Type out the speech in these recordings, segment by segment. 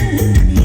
Ooh.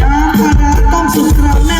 น้ำปลาร้าต้มสุขเรา